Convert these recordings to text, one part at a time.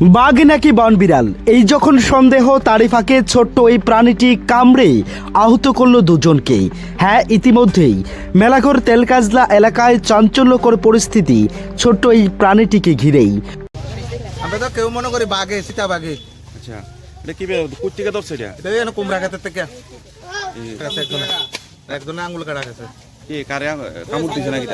বাঘ নাকি বন বিড়াল? এই যখন সন্দেহ তারই ফাঁকে ছোট্ট এই প্রাণীটি কামড়ে আহত করল দুজনকে হ্যাঁ ইতিমধ্যেই। মেলাঘর তেলকাজলা এলাকায় চাঞ্চল্যকর পরিস্থিতি ছোট্ট এই প্রাণীটিকে ঘিরেই। আমরা তো কেউ মনে করি বাঘে সীতা বাঘে। আচ্ছা এটা কি ধরছে এটা? এটা যেন কুমড়া খাতের থেকে। কাছে একজনে একজনে আঙুল কাটা গেছে। কি কারে কামড় দিছে নাকি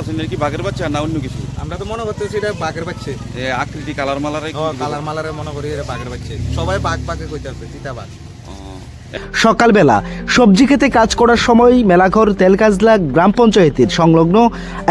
এটা কি বাঘের বাচ্চা না অন্য কিছু? আমরা তো মনে করতেছি এটা বাঘের বাচ্চে। এ আকৃতি কালার মালার ও কালার মালারে মনে করি এটা বাঘের বাচ্চে। সবাই বাঘ বাঘে কইতাছে বাঘ। সকালবেলা সবজি খেতে কাজ করার সময় মেলাঘর তেলকাজলা গ্রাম পঞ্চায়েতের সংলগ্ন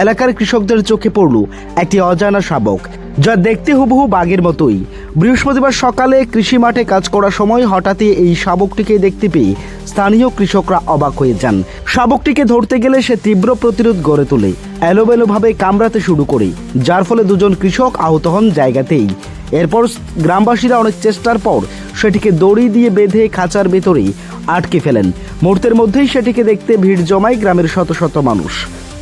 এলাকার কৃষকদের চোখে পড়ল একটি অজানা শাবক যা দেখতে হুবহু বাঘের মতোই। বৃহস্পতিবার সকালে কৃষি মাঠে কাজ করার সময় হঠাৎই এই শাবকটিকে দেখতে পেয়ে স্থানীয় কৃষকরা অবাক হয়ে যান। শাবকটিকে ধরতে গেলে সে তীব্র প্রতিরোধ গড়ে তোলে। এলোমেলোভাবে কামড়াতে শুরু করে, যার ফলে দুজন কৃষক আহত হন জায়গাতেই। এরপর গ্রামবাসীরা অনেক চেষ্টার পর সেটিকে দড়ি দিয়ে বেঁধে খাঁচার ভেতরে আটকে ফেলেন। মুহূর্তের মধ্যেই সেটিকে দেখতে ভিড় জমায় গ্রামের শত শত মানুষ।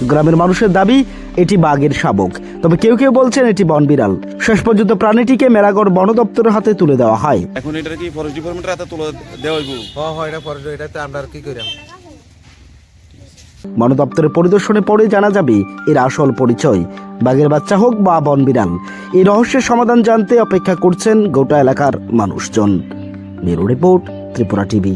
গ্রামের মানুষের দাবি, এটি বাঘের শাবক। তবে কেউ কেউ বলছেন এটি বন বিড়াল। শেষ পর্যন্ত প্রাণীটিকে মেলাগড় বন দপ্তরের হাতে তুলে দেওয়া হয়। এখন এটা কি ফরেস্ট ডিপার্টমেন্টের হাতে তুলে দেওয়া হইব? হ হ এটা পরে এটাতে আমরা আর কি করিম বন দপ্তরের পরিদর্শনে পরে জানা যাবে এর আসল পরিচয়। বাঘের বাচ্চা হোক বা বন বিড়াল এই রহস্যের সমাধান জানতে অপেক্ষা করছেন গোটা এলাকার মানুষজন। Bureau report Tripura TV.